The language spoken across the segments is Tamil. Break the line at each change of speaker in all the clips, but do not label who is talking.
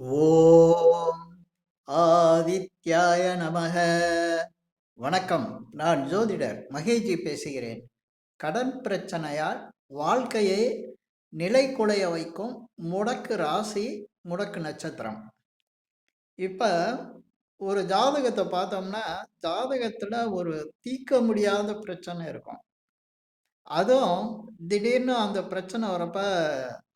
ஓம் ஆதித்யாய நமக. வணக்கம். நான் ஜோதிடர் மகேஜி பேசுகிறேன். கடன் பிரச்சனையால் வாழ்க்கையை நிலை குலைய வைக்கும் முடக்கு ராசி முடக்கு நட்சத்திரம். இப்போ ஒரு ஜாதகத்தை பார்த்தோம்னா ஜாதகத்தில் ஒரு தீர்க்க முடியாத பிரச்சனை இருக்கும். அதுவும் திடீர்னு அந்த பிரச்சனை வரப்போ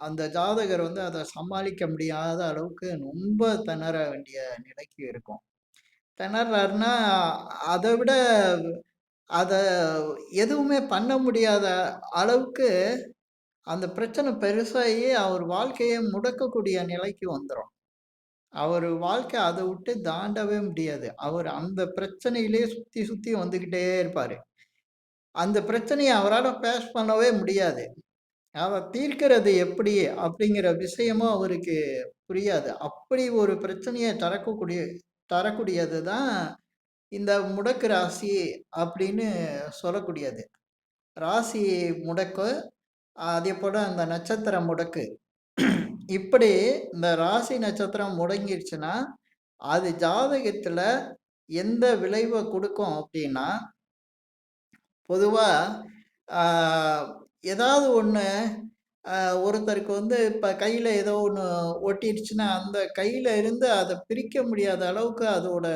அந்த ஜாதகர் வந்து அதை சமாளிக்க முடியாத அளவுக்கு ரொம்ப திணற வேண்டிய நிலைக்கு இருக்கும். திணறாருன்னா அதை விட அதை எதுவுமே பண்ண முடியாத அளவுக்கு அந்த பிரச்சனை பெருசாகி அவர் வாழ்க்கையை முடக்கக்கூடிய நிலைக்கு வந்துடும் அவர் வாழ்க்கை அதை விட்டு தாண்டவே முடியாது. அவர் அந்த பிரச்சனையிலே சுற்றி சுற்றி வந்துக்கிட்டே இருப்பார். அந்த பிரச்சனையை அவரால் பேஸ் பண்ணவே முடியாது. அதை தீர்க்கிறது எப்படி அப்படிங்கிற விஷயமும் அவருக்கு புரியாது. அப்படி ஒரு பிரச்சனையை தரக்கூடிய தரக்கூடியது தான் இந்த முடக்கு ராசி அப்படின்னு சொல்லக்கூடியது. ராசி முடக்கு அதே போல் அந்த நட்சத்திரம் முடக்கு. இப்படி இந்த ராசி நட்சத்திரம் முடங்கிருச்சுன்னா அது ஜாதகத்தில் எந்த விளைவை கொடுக்கும் அப்படின்னா பொதுவாக ஏதாவது ஒன்று ஒருத்தருக்கு வந்து இப்போ கையில் ஏதோ ஒன்று ஒட்டிடுச்சுன்னா அந்த கையில் இருந்து அதை பிரிக்க முடியாத அளவுக்கு அதோட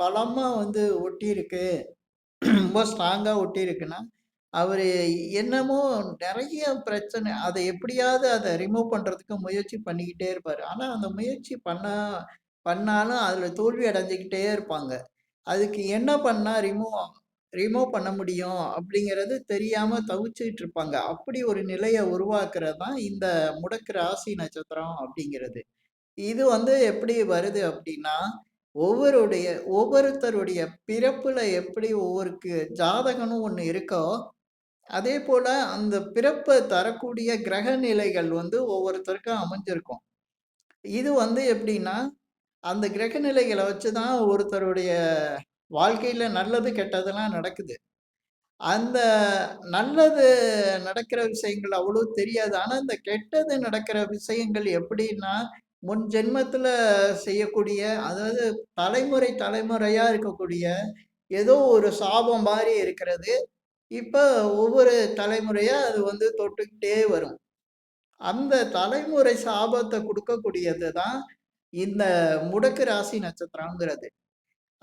பலமாக வந்து ஒட்டியிருக்கு. ரொம்ப ஸ்ட்ராங்காக ஒட்டியிருக்குன்னா அவர் என்னமோ நிறைய பிரச்சனை அதை எப்படியாவது அதை ரிமூவ் பண்ணுறதுக்கு முயற்சி பண்ணிக்கிட்டே இருப்பார். ஆனால் அந்த முயற்சி பண்ண பண்ணாலும் அதில் தோல்வி அடைஞ்சிக்கிட்டே இருப்பாங்க. அதுக்கு என்ன பண்ணால் ரிமூவ் ஆகும்? ரிமூவ் பண்ண முடியும் அப்படிங்கிறது தெரியாம தவிச்சுட்டு இருப்பாங்க அப்படி ஒரு நிலையை உருவாக்குறது தான் இந்த முடக்கு ராசி நட்சத்திரம் அப்படிங்கிறது. இது வந்து எப்படி வருது அப்படின்னா ஒவ்வொருடைய ஒவ்வொருத்தருடைய பிறப்புல எப்படி ஒவ்வொருக்கு ஜாதகனும் ஒன்று இருக்கோ அதே போல அந்த பிறப்பை தரக்கூடிய கிரக நிலைகள் வந்து ஒவ்வொருத்தருக்கும் அமைஞ்சிருக்கும். இது வந்து எப்படின்னா அந்த கிரக நிலைகளை வச்சு தான் ஒருத்தருடைய வாழ்க்கையில் நல்லது கெட்டதெல்லாம் நடக்குது. அந்த நல்லது நடக்கிற விஷயங்கள் அவ்வளோ தெரியாது. ஆனால் இந்த கெட்டது நடக்கிற விஷயங்கள் எப்படின்னா முன் ஜென்மத்தில் செய்யக்கூடிய அதாவது தலைமுறை தலைமுறையாக இருக்கக்கூடிய ஏதோ ஒரு சாபம் மாதிரி இருக்கிறது. இப்போ ஒவ்வொரு தலைமுறையாக அது வந்து தொட்டுக்கிட்டே வரும். அந்த தலைமுறை சாபத்தை கொடுக்கக்கூடியது தான் இந்த முடக்கு ராசி நட்சத்திரங்கிறது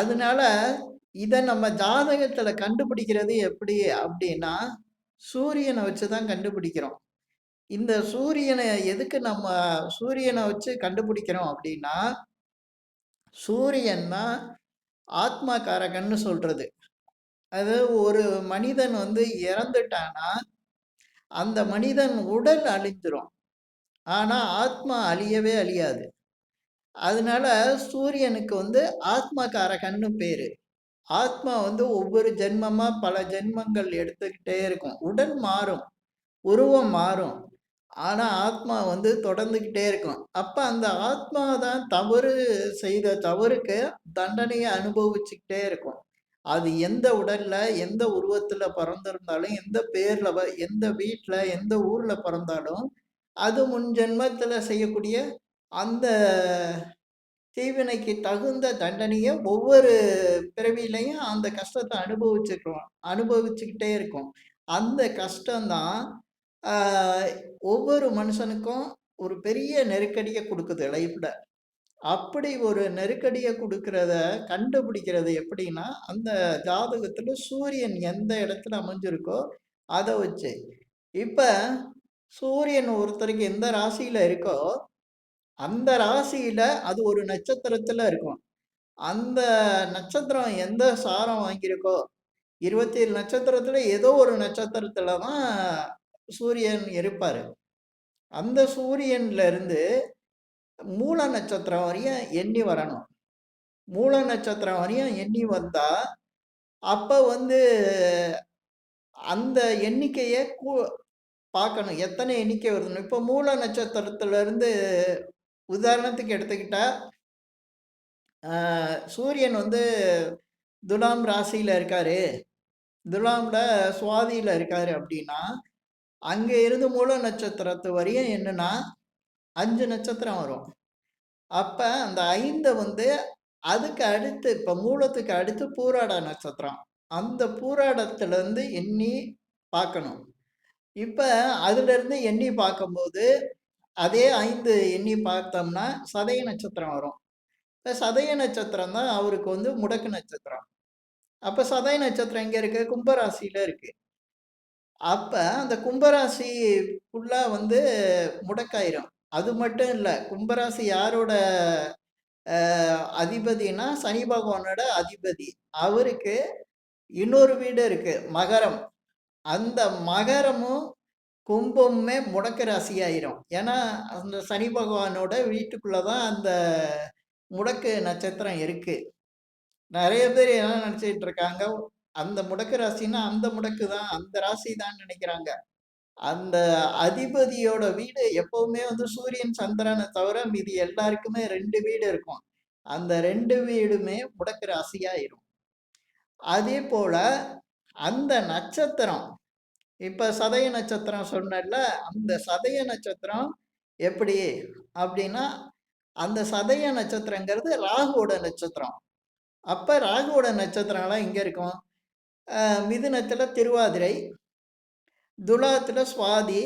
அதனால இதை நம்ம ஜாதகத்தில் கண்டுபிடிக்கிறது எப்படி அப்படின்னா சூரியனை வச்சு தான் கண்டுபிடிக்கிறோம். இந்த சூரியனை எதுக்கு நம்ம சூரியனை வச்சு கண்டுபிடிக்கிறோம் அப்படின்னா சூரியன் தான் ஆத்மாக்காரகன்னு சொல்றது. அது ஒரு மனிதன் வந்து இறந்துட்டானா அந்த மனிதன் உடல் அழிஞ்சிரும். ஆனா ஆத்மா அழியவே அழியாது. அதனால சூரியனுக்கு வந்து ஆத்மகாரகன்னு பேரு. ஆத்மா வந்து ஒவ்வொரு ஜென்மமா பல ஜென்மங்கள் எடுத்துக்கிட்டே இருக்கும். உடல் மாறும். உருவம் மாறும். ஆனா ஆத்மா வந்து தொடர்ந்துக்கிட்டே இருக்கும். அப்ப அந்த ஆத்மா தான் தவறு செய்த தவறுக்கு தண்டனையை அனுபவிச்சுக்கிட்டே இருக்கும். அது எந்த உடல்ல எந்த உருவத்துல பிறந்திருந்தாலும் எந்த பேர்ல எந்த வீட்டுல எந்த ஊர்ல பிறந்தாலும் அது முன் ஜென்மத்துல செய்யக்கூடிய அந்த தீவினைக்கு தகுந்த தண்டனையை ஒவ்வொரு பிறவிலையும் அந்த கஷ்டத்தை அனுபவிச்சுக்கிறோம் அனுபவிச்சுக்கிட்டே இருக்கும். அந்த கஷ்டம்தான் ஒவ்வொரு மனுஷனுக்கும் ஒரு பெரிய நெருக்கடியை கொடுக்குது லைஃப்பில் அப்படி ஒரு நெருக்கடியை கொடுக்கறத கண்டுபிடிக்கிறது எப்படின்னா அந்த ஜாதகத்தில் சூரியன் எந்த இடத்துல அமைஞ்சிருக்கோ அதை வச்சு. இப்போ சூரியன் ஒருத்தருக்கு எந்த ராசியில் இருக்கோ அந்த ராசியில அது ஒரு நட்சத்திரத்துல இருக்கும். அந்த நட்சத்திரம் எந்த சாரம் வாங்கியிருக்கோ இருபத்தி ஏழு நட்சத்திரத்துல ஏதோ ஒரு நட்சத்திரத்துல தான் சூரியன் இருப்பாரு. அந்த சூரியன்ல இருந்து மூல நட்சத்திரம் வரையும் எண்ணி வரணும். மூல நட்சத்திரம் வரையும் எண்ணி வந்தா அப்ப வந்து அந்த எண்ணிக்கையை பார்க்கணும். எத்தனை எண்ணிக்கை வருதுன்னு. இப்போ மூல நட்சத்திரத்துல இருந்து உதாரணத்துக்கு எடுத்துக்கிட்டா சூரியன் வந்து துலாம் ராசியில் இருக்காரு துலாமில் சுவாதியில் இருக்காரு அப்படின்னா அங்கே இருந்து மூல நட்சத்திரத்து வரையும் என்னென்னா அஞ்சு நட்சத்திரம் வரும் அப்போ அந்த ஐந்தை வந்து அதுக்கு அடுத்து இப்போ மூலத்துக்கு அடுத்து பூராட நட்சத்திரம். அந்த பூராடத்துலேருந்து எண்ணி பார்க்கணும். இப்போ அதுலேருந்து எண்ணி பார்க்கும்போது, அதே ஐந்து எண்ணி பார்த்தோம்னா, சதய நட்சத்திரம் வரும். இப்போ சதய நட்சத்திரம் தான் அவருக்கு வந்து முடக்கு நட்சத்திரம். அப்போ சதய நட்சத்திரம் எங்கே இருக்கு? கும்பராசியில் இருக்கு. அப்போ அந்த கும்பராசி ஃபுல்லாக வந்து முடக்காயிரும். அது மட்டும் இல்லை கும்பராசி யாரோட அதிபதினா, சனி பகவானோட அதிபதி. அவருக்கு இன்னொரு வீடு இருக்கு. மகரம். அந்த மகரமும், கும்பமுமே முடக்கு ராசி ஆயிரும். ஏன்னா, அந்த சனி பகவானோட வீட்டுக்குள்ள தான் அந்த முடக்கு நட்சத்திரம் இருக்கு. நிறைய பேர் என்ன நெனச்சுட்டு இருக்காங்க, அந்த முடக்கு ராசின்னா அந்த முடக்கு தான், அந்த ராசி தான் நினைக்கிறாங்க அந்த அதிபதியோட வீடு எப்பவுமே வந்து சூரியன், சந்திரனை தவிர மீதி எல்லாருக்குமே ரெண்டு வீடு இருக்கும். அந்த ரெண்டு வீடுமே முடக்கு ராசியாயிரும். அதேபோல அந்த நட்சத்திரம், இப்ப சதய நட்சத்திரம் சொன்னல அந்த சதய நட்சத்திரம் எப்படி அப்படின்னா அந்த சதய நட்சத்திரங்கிறது ராகுவோட நட்சத்திரம். அப்ப ராகுவோட நட்சத்திரம்லாம் இங்கே இருக்கும்? மிதுனத்தில் திருவாதிரை, துலாத்துல சுவாதி,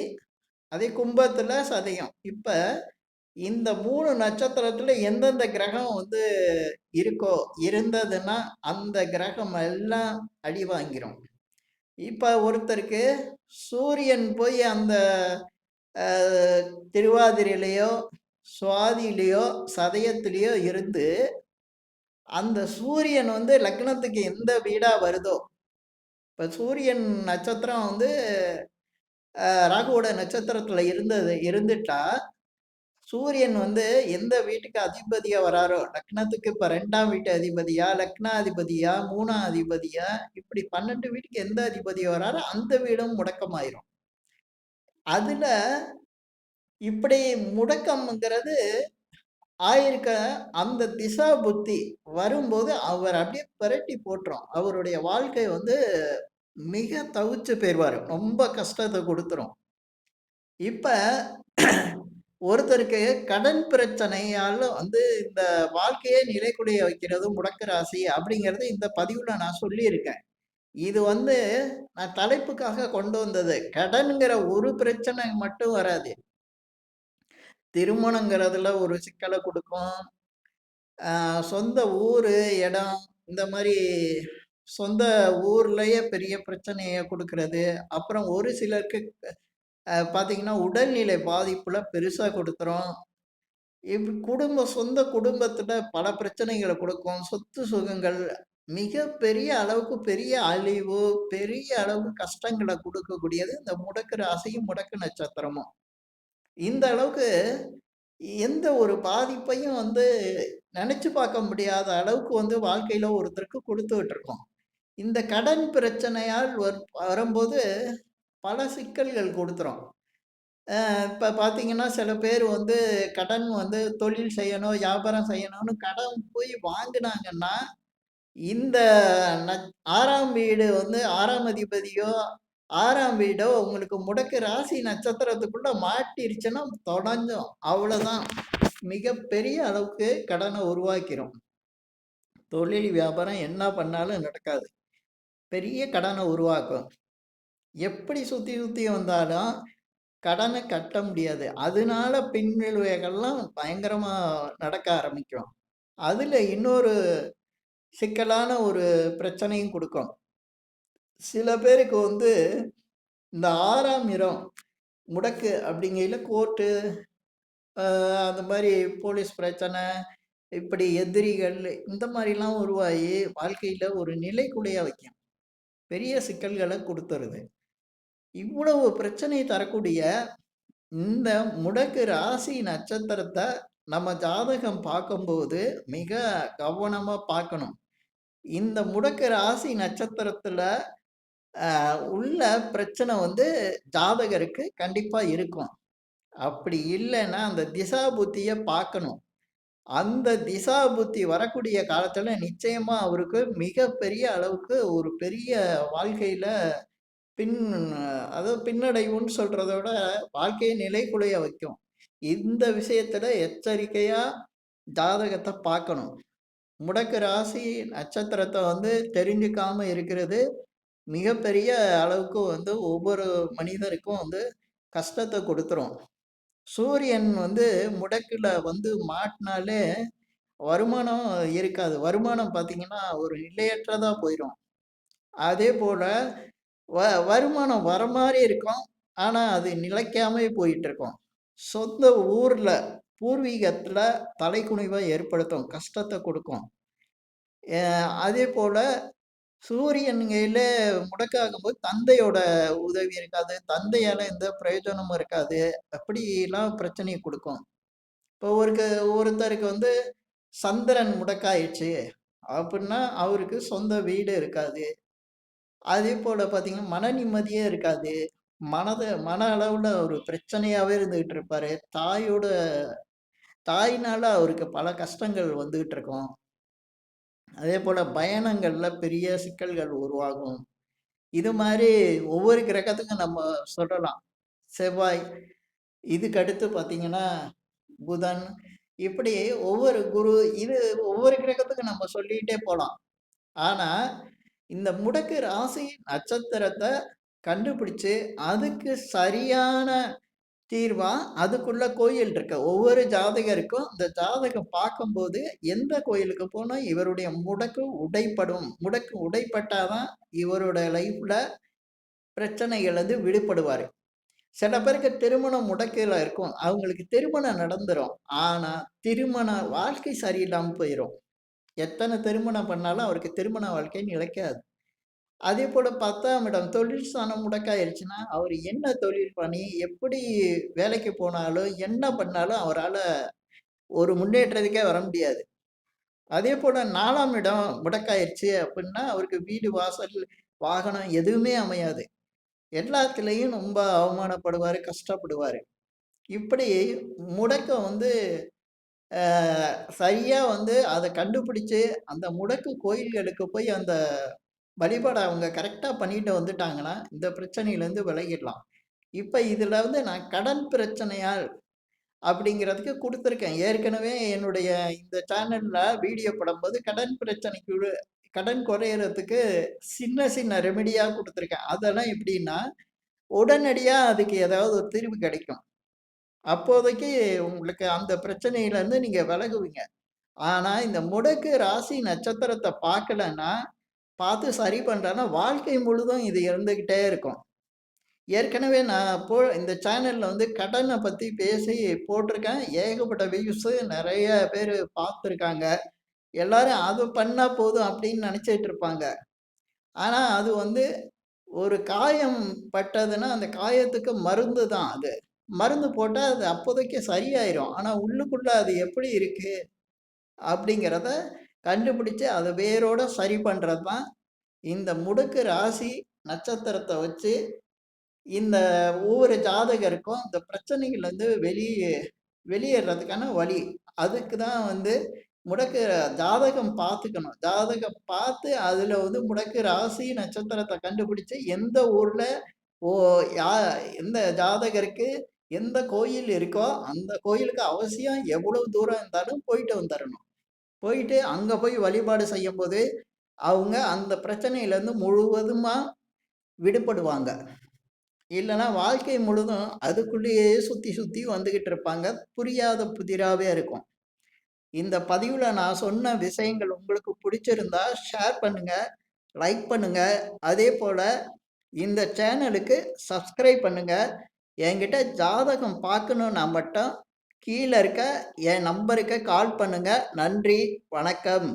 அதே கும்பத்துல சதயம். இப்ப இந்த மூணு நட்சத்திரத்துல எந்தெந்த கிரகம் வந்து இருக்கோ, இருந்ததுன்னா, அந்த கிரகம் எல்லாம் அடி வாங்கிரும். இப்போ ஒருத்தருக்கு சூரியன் போய் அந்த திருவாதிரையிலையோ சுவாதியிலையோ சுவாதியிலயோ, இருந்து, அந்த சூரியன் வந்து லக்னத்துக்கு எந்த வீடாக வருதோ, இப்போ சூரியன் நட்சத்திரம் வந்து ராகுவோட நட்சத்திரத்தில் இருந்தது இருந்துட்டா, சூரியன் வந்து எந்த வீட்டுக்கு அதிபதியா வராரோ, லக்னத்துக்கு இப்ப ரெண்டாம் வீட்டு அதிபதியா, லக்னாதிபதியா, மூணாம் அதிபதியா, இப்படி 12 வீட்டுக்கு எந்த அதிபதியா வராரோ, அந்த வீடும் முடக்கமாயிரும். அதுல இப்படி முடக்கம்ங்கிறது ஆயிருக்க அந்த திசா புத்தி வரும்போது, அவர் அப்படியே புரட்டி போட்டுரும். அவருடைய வாழ்க்கை வந்து மிக தவிச்சு போயிடுவார் ரொம்ப கஷ்டத்தை கொடுத்துரும் இப்போ ஒருத்தருக்கு கடன் பிரச்சனையால வந்து இந்த வாழ்க்கையே நிலைக்குடைய வைக்கிறது முடக்க ராசி அப்படிங்கிறது இந்த பதிவுல நான் சொல்லியிருக்கேன். இது வந்து நான் தலைப்புக்காக கொண்டு வந்தது. கடன்கிற ஒரு பிரச்சனை மட்டும் வராது. திருமணங்கிறதுல ஒரு சிக்கலை கொடுக்கும் சொந்த ஊரு, இடம் இந்த மாதிரி சொந்த ஊர்லயே பெரிய பிரச்சனையை கொடுக்கறது அப்புறம் ஒரு சிலருக்கு பார்த்தீங்கன்னா, உடல்நிலை பாதிப்புல பெருசாக கொடுத்துரும் இப்ப குடும்பம் சொந்த குடும்பத்துல பல பிரச்சனைகளை கொடுக்கும் சொத்து சுகங்கள் மிகப்பெரிய அளவுக்கு பெரிய அழிவு, பெரிய அளவுக்கு கஷ்டங்களை கொடுக்கக்கூடியது இந்த முடக்கு ராசியும், முடக்கு நட்சத்திரமும். இந்த அளவுக்கு எந்த ஒரு பாதிப்பையும் வந்து நினச்சி பார்க்க முடியாத அளவுக்கு வந்து வாழ்க்கையில ஒருத்தருக்கு குடுத்துட்டு இருக்கோம். இந்த கடன் பிரச்சனையால் வரும்போது பல சிக்கல்கள் கொடுத்துரும் இப்போ பார்த்தீங்கன்னா, சில பேர் வந்து கடன் வந்து தொழில் செய்யணும், வியாபாரம் செய்யணும்னு கடன் போய் வாங்கினாங்கன்னா இந்த ந ஆறாம் வீடு வந்து ஆறாம் அதிபதியோ, ஆறாம் வீடோ உங்களுக்கு முடக்கு ராசி நட்சத்திரத்துக்குள்ள மாட்டிருச்சுன்னா தொலைஞ்சும். அவ்வளோதான். மிகப்பெரிய அளவுக்கு கடனை உருவாக்கிறோம் தொழில், வியாபாரம் என்ன பண்ணாலும் நடக்காது. பெரிய கடனை உருவாக்கும். எப்படி சுத்தி சுத்தி வந்தாலும் கடனை கட்ட முடியாது. அதனால பின்விளைவுகள்லாம் பயங்கரமா நடக்க ஆரம்பிக்கும். அதுல இன்னொரு சிக்கலான ஒரு பிரச்சனையும் கொடுக்கும் சில பேருக்கு வந்து இந்த ஆறாம் இடம் முடக்கு அப்படிங்கையில கோர்ட்டு, அந்த மாதிரி போலீஸ் பிரச்சனை, இப்படி எதிரிகள் இந்த மாதிரிலாம் உருவாகி வாழ்க்கையில ஒரு நிலைக்குடைய வைக்கும். பெரிய சிக்கல்களை கொடுத்துருது இவ்வளவு பிரச்சனை தரக்கூடிய இந்த முடக்கு ராசி நட்சத்திரத்தை நம்ம ஜாதகம் பார்க்கும்போது மிக கவனமாக பார்க்கணும். இந்த முடக்கு ராசி நட்சத்திரத்தில் உள்ள பிரச்சனை வந்து ஜாதகருக்கு கண்டிப்பாக இருக்கும். அப்படி இல்லைன்னா அந்த திசா புத்தியை பார்க்கணும். அந்த திசா புத்தி வரக்கூடிய காலத்தில் நிச்சயமாக அவருக்கு மிகப்பெரிய அளவுக்கு ஒரு பெரிய வாழ்க்கையில் பின் அதாவது பின்னடைவுன்னு சொல்கிறத விட வாழ்க்கைய நிலைக்குலைய வைக்கும். இந்த விஷயத்தில் எச்சரிக்கையாக ஜாதகத்தை பார்க்கணும். முடக்கு ராசி நட்சத்திரத்தை வந்து தெரிஞ்சுக்காமல் இருக்கிறது, மிகப்பெரிய அளவுக்கு வந்து ஒவ்வொரு மனிதருக்கும் வந்து கஷ்டத்தை கொடுத்துரும் சூரியன் வந்து முடக்கில் வந்து மாட்டினாலே வருமானம் இருக்காது. வருமானம் பார்த்தீங்கன்னா, ஒரு நிலையற்றதாக போயிடும் அதே போல் வ வருமானம் வர மாதிரி இருக்கும். ஆனால் அது நிலைக்காமயே போயிட்டுருக்கும். சொந்த ஊரில் பூர்வீகத்தில் தலைகுனிவ ஏற்படுத்தும். கஷ்டத்தை கொடுக்கும் அதே போல் சூரியன்கையில் முடக்காகும்போது தந்தையோட உதவி இருக்காது. தந்தையால் எந்த பிரயோஜனமும் இருக்காது. அப்படிலாம் பிரச்சனையை கொடுக்கும் இப்போ ஒருக்கு ஒருத்தருக்கு வந்து சந்திரன் முடக்காயிடுச்சு அப்படின்னா அவருக்கு சொந்த வீடு இருக்காது. அதே போல் பார்த்தீங்கன்னா, மன நிம்மதியே இருக்காது. மனதை மன அளவில் ஒரு பிரச்சனையாகவே இருந்துகிட்டு இருப்பாரு. தாயோட தாயினால அவருக்கு பல கஷ்டங்கள் வந்துகிட்டு இருக்கும். அதே போல் பயணங்களில் பெரிய சிக்கல்கள் உருவாகும். இது மாதிரி ஒவ்வொரு கிரகத்துக்கும் நம்ம சொல்லலாம். செவ்வாய், இதுக்கு அடுத்து பார்த்தீங்கன்னா, புதன் இப்படி ஒவ்வொரு குரு இது ஒவ்வொரு கிரகத்துக்கும் நம்ம சொல்லிகிட்டே போகலாம் ஆனால் இந்த முடக்கு ராசியின் நட்சத்திரத்த கண்டுபிடிச்சு, அதுக்கு சரியான தீர்வா அதுக்குள்ள கோயில் இருக்கு. ஒவ்வொரு ஜாதகருக்கும் இந்த ஜாதகம் பார்க்கும்போது, எந்த கோயிலுக்கு போனா இவருடைய முடக்கு உடைப்படும். முடக்கு உடைப்பட்டா தான் இவரோட லைஃப்ல பிரச்சனைகள்லருந்து விடுபடுவாரு. சில பேருக்கு திருமணம் முடக்குல இருக்கும். அவங்களுக்கு திருமணம் நடந்துரும். ஆனா, திருமண வாழ்க்கை சரியில்லாம போயிரும். எத்தனை திருமணம் பண்ணாலும் அவருக்கு திருமண வாழ்க்கை நிலைக்காது. அதேபோல 10ஆம் இடம் தொழில் ஸ்தானம் முடக்காயிருச்சுன்னா, அவர் என்ன தொழில் பண்ணி, எப்படி வேலைக்கு போனாலும், என்ன பண்ணாலும் அவரால் ஒரு முன்னேற்றத்துக்கே வர முடியாது. அதே போல் நாலாம் இடம் முடக்காயிருச்சு அப்படின்னா அவருக்கு வீடு, வாசல், வாகனம் எதுவுமே அமையாது. எல்லாத்துலேயும் ரொம்ப அவமானப்படுவார் கஷ்டப்படுவார் இப்படி முடக்கம் வந்து சரியாக வந்து அதை கண்டுபிடிச்சு, அந்த முடக்கு கோயில்களுக்கு போய் அந்த வழிபாடை அவங்க கரெக்டாக பண்ணிட்டு வந்துட்டாங்கன்னா, இந்த பிரச்சனையிலேருந்து விலகிடலாம். இப்போ இதில் வந்து நான் கடன் பிரச்சனையால் அப்படிங்கிறதுக்கு கொடுத்துருக்கேன் ஏற்கனவே என்னுடைய இந்த சேனலில் வீடியோ படும்போது கடன் பிரச்சனைக்கு கடன் குறையிறதுக்கு சின்ன சின்ன ரெமெடியாக கொடுத்துருக்கேன் அதெல்லாம் எப்படின்னா, உடனடியாக அதுக்கு ஏதாவது ஒரு தீர்வு கிடைக்கும். அப்போதைக்கு உங்களுக்கு அந்த பிரச்சனையிலேருந்து நீங்க விலகுவீங்க. ஆனா, இந்த முடக்கு ராசி நட்சத்திரத்தை பார்க்கலன்னா, பார்த்து சரி பண்ணுறேன்னா வாழ்க்கை முழுதும் இது இருந்துகிட்டே இருக்கும். ஏற்கனவே நான் போ இந்த சேனலில் வந்து கடனை பற்றி பேசி போட்டிருக்கேன். ஏகப்பட்ட வியூஸு நிறைய பேர் பார்த்துருக்காங்க. எல்லாரும் அது பண்ணால் போதும் அப்படின்னு நினச்சிட்டு இருப்பாங்க. ஆனால் அது வந்து ஒரு காயம் பட்டதுன்னா, அந்த காயத்துக்கு மருந்து தான் அது. மருந்து போட்டால் அது அப்போதைக்கு சரியாயிரும். ஆனால் உள்ளுக்குள்ளே அது எப்படி இருக்குது அப்படிங்கிறத கண்டுபிடிச்சு அதை வேரோட சரி பண்ணுறது தான், இந்த முடக்கு ராசி நட்சத்திரத்தை வச்சு, இந்த ஒவ்வொரு ஜாதகருக்கும் இந்த பிரச்சனைகள் வந்து வெளியே வெளியேறதுக்கான வழி. அதுக்கு தான் வந்து முடக்கு ஜாதகம் பார்த்துக்கணும். ஜாதகம் பார்த்து அதில் வந்து முடக்கு ராசி நட்சத்திரத்தை கண்டுபிடிச்சு, எந்த ஊரில் ஓ யா எந்த ஜாதகருக்கு எந்த கோயில் இருக்கோ, அந்த கோயிலுக்கு அவசியம் எவ்வளவு தூரம் இருந்தாலும் போயிட்டு வந்துடணும் போயிட்டு அங்க போய் வழிபாடு செய்யும்போது, அவங்க அந்த பிரச்சனையிலேருந்து முழுவதுமா விடுபடுவாங்க. இல்லைன்னா வாழ்க்கை முழுதும் அதுக்குள்ளேயே சுத்தி சுத்தி வந்துகிட்டு இருப்பாங்க. புரியாத புதிராகவே இருக்கும். இந்த பதிவில் நான் சொன்ன விஷயங்கள் உங்களுக்கு பிடிச்சிருந்தா ஷேர் பண்ணுங்க, லைக் பண்ணுங்க. அதேபோல இந்த சேனலுக்கு சப்ஸ்கிரைப் பண்ணுங்கள் என்கிட்ட ஜாதகம் பார்க்கணும்னா மட்டும் கீழே இருக்க என் நம்பருக்கு கால் பண்ணுங்கள் நன்றி, வணக்கம்.